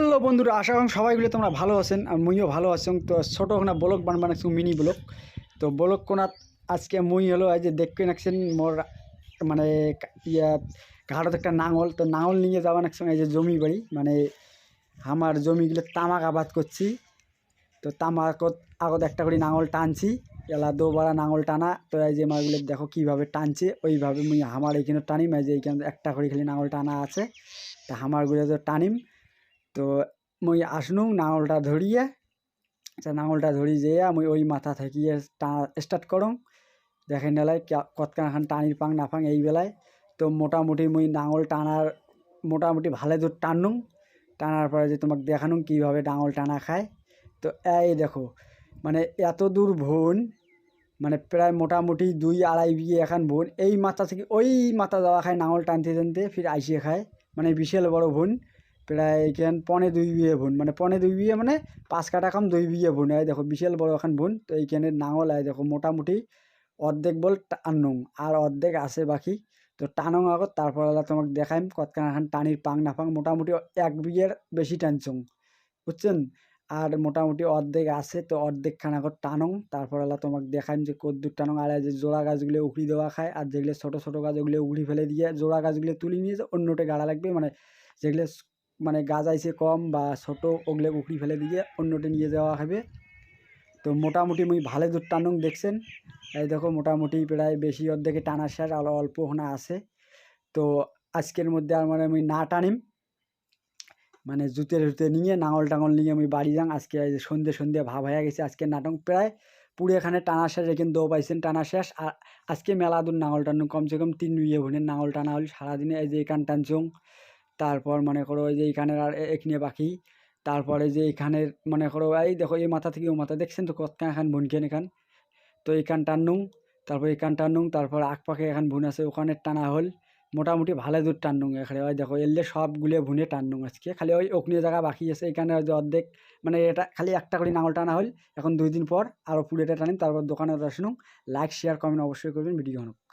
Hello বন্ধুরা, আশা করি সবাইগুলো তোমরা ভালো আছেন আর মুইও ভালো আছেন তো ছোটো ওখানে ব্লক বান বানাচ্ছি মিনি ব্লক তো ব্লক কোনাত আজকে মুই হলো, এই যে দেখতে নাকছেন মোর মানে ইয়া ঘাটত একটা নাঙল। তো নাঙল নিয়ে যাওয়া নাকছেন এই যে জমি বাড়ি মানে আমার জমিগুলো তামাক আবাদ করছি। তো তামাকত আগত একটা করে নাঙল টানছি, এলা দোবারা নাঙল টানা। তো এই যে মাগুলো দেখো কীভাবে টানছে, ওইভাবে মুই আমার এইখানে টানিম। এই যে এইখানে একটা করে খালি নাঙল টানা আছে। তা আমারগুলো তো টানিম। তো মুই আসনু নাঙলটা ধরিয়ে আচ্ছা নাঙলটা ধরি যেয়ে মুই ওই মাথা থাকিয়ে স্টার্ট করং দেখেন নেলায় কতখান টানির পাং না পাং এই বেলায় তো মোটামুটি মুই নাঙল টানার মোটামুটি ভালো দূর টানুং টানার পরে যে তোমাকে দেখানুম কীভাবে নাঙল টানা খায়। তো এই দেখো মানে এত দূর ভুন মানে প্রায় মোটামুটি দুই আড়াই বিঘে এখন বোন এই মাথা থেকে ওই মাথা যাওয়া খায় নাঙল টানতে টানতে ফির আইসিয়ে খায়। মানে বিশাল বড় ভুন। প্রায় এখান পনে দুই বিঘে ভুন মানে পনে দুই বিঘে মানে পাঁচ কাটা কাম দুই বিঘে ভুন এই দেখো, বিশাল বড় এখন ভুন তো এইখানে নাঙল, এই দেখো, মোটামুটি অর্ধেক বল টানুং, আর অর্ধেক আছে বাকি। তো টানুং আগত তারপর তোমাকে দেখাইম কতখান এখন টানির পাং না পাং, মোটামুটি এক বিঘের বেশি টানছুং, বুঝছেন? আর মোটামুটি অর্ধেক আছে, তো অর্ধেক খানা করে টানুং, তারপর আলা তোমাকে দেখাইম যে কদ্দুর টানুং, আর যে জোড়া গাছগুলো উখড়ি দেওয়া খায়, আর যেগুলো ছোটো ছোটো গাছ ওগুলো উখড়ি ফেলে দিয়ে জোড়া গাছগুলো তুলে নিয়ে যে অন্যটে গাড়া লাগবে মানে যেগুলো মানে গাছ আইছে কম বা ছোট ওগুলো উখড়ি ফেলে দিয়ে অন্যটে নিয়ে যাওয়া হবে। তো মোটামুটি মুই ভালো দূর টানুং দেখছেন। এই দেখো মোটামুটি প্রায় বেশি অর্ধেকে টানার শেষ আর অল্প হোনা আছে। তো আজকের মধ্যে আর মানে আমি না টানিম। মানে জুতে জুতে নিয়ে নাঙল টাঙল নিয়ে আমি বাড়ি যাং। আজকে সন্ধে সন্ধে ভাব হয়ে গেছে আজকে নাটক। প্রায় পুরো এখানে টানা শেষ এখানে দো পাইছেন টানা শেষ আর আজকে মেলা দূর নাঙল টানুন কমসে কম তিন বিয়ে ভুনের নাঙল টানা হল সারাদিনে এই যে এখান টানছুং তারপর মনে করো এই যে এইখানের আর এ- এখানে বাকি। তারপরে যে এখানের মনে করো, এই দেখো এই মাথা থেকে ও মাথা, দেখছেন তো কতখান এখান বোনকেন এখান? তো এইখান টানুং তারপর এইখান টানুং তারপর আকপাকে এখান ভুন আছে, ওখানে টানা হল। মোটামুটি ভালো দূর টানুং এখানে, ওই দেখো, এলে সবগুলো ভুনে টানুং আজকে। খালি ওই ওখানে জায়গা বাকি আছে, এখানে ওই যে অর্ধেক মানে এটা খালি একটা করে নাঙল টানা হল। এখন দুই দিন পর আরও পুরোটা টানিম তারপর দোকানে আসুন। লাইক শেয়ার কমেন্ট অবশ্যই করবেন, ভিডিও